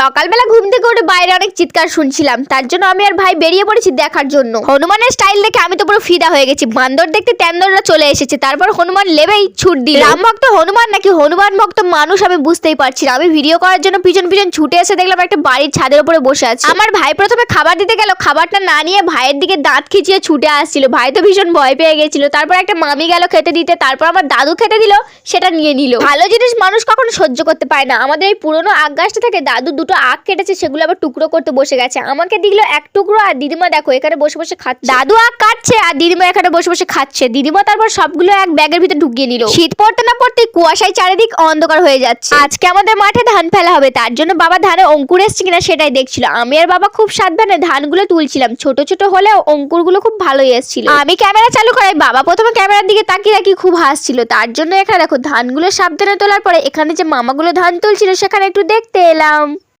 সকালবেলা ঘুম থেকে উঠে বাইরে অনেক চিৎকার শুনছিলাম। তার জন্য আমি আর ভাই বেরিয়ে পড়েছি দেখার জন্য। হনুমানের স্টাইল দেখে আমি তো পুরো ফিদা হয়ে গেছি। বান্দর দেখতে তেন্দররা চলে এসেছে। তারপর হনুমান লেবেই ছুট দিল। রাম ভক্ত হনুমান নাকি হনুমান ভক্ত মানুষ আমি বুঝতেই পারছি না। আমি ভিডিও করার জন্য পিছন পিছন ছুটে এসে দেখলাম একটা বাড়ির ছাদের উপরে বসে আছে। আমার ভাই প্রথমে খাবার দিতে গেল। খাবারটা না নিয়ে ভাইয়ের দিকে দাঁত খিচিয়ে ছুটে আসছিল। ভাই তো ভীষণ ভয় পেয়ে গেছিল। তারপর একটা মামি গেল খেতে দিতে। তারপর আমার দাদু খেতে দিল, সেটা নিয়ে নিল। ভালো জিনিস মানুষ কখনো সহ্য করতে পারে না। আমাদের এই পুরনো আগ গাছটা থেকে দাদু দুটো আখ কেটেছে সেগুলো আবার টুকরো করতে বসে গেছে। আমাকে দিল এক টুকরো আর দিদিমা দেখো এখানে বসে বসে খাচ্ছে। দাদু আখ কাটছে আর দিদিমা এখানে বসে বসে খাচ্ছে। দিদিমা তারপর সবগুলো এক ব্যাগের ভিতরে ঢুকিয়ে নিল। শীত পড়তে না পড়তে কুয়াশায় চারিদিক অন্ধকার হয়ে যাচ্ছে। আজকে আমাদের মাঠে ধান ফেলা হবে তার জন্য বাবা ধানে অঙ্কুর এসছে কিনা সেটাই দেখছিল। আমি আর বাবা খুব সাবধানে ধানগুলো তুলছিলাম। ছোট ছোট হলেও অঙ্কুরগুলো খুব ভালোই এসেছিল। আমি ক্যামেরা চালু করাই বাবা প্রথমে ক্যামেরার দিকে তাকিয়ে তাকিয়ে খুব হাসছিল। তার জন্য এখানে দেখো ধানগুলো সাবধানে তোলার পরে এখানে যে মামাগুলো ধান তুলছিল সেখানে একটু দেখতে এলাম।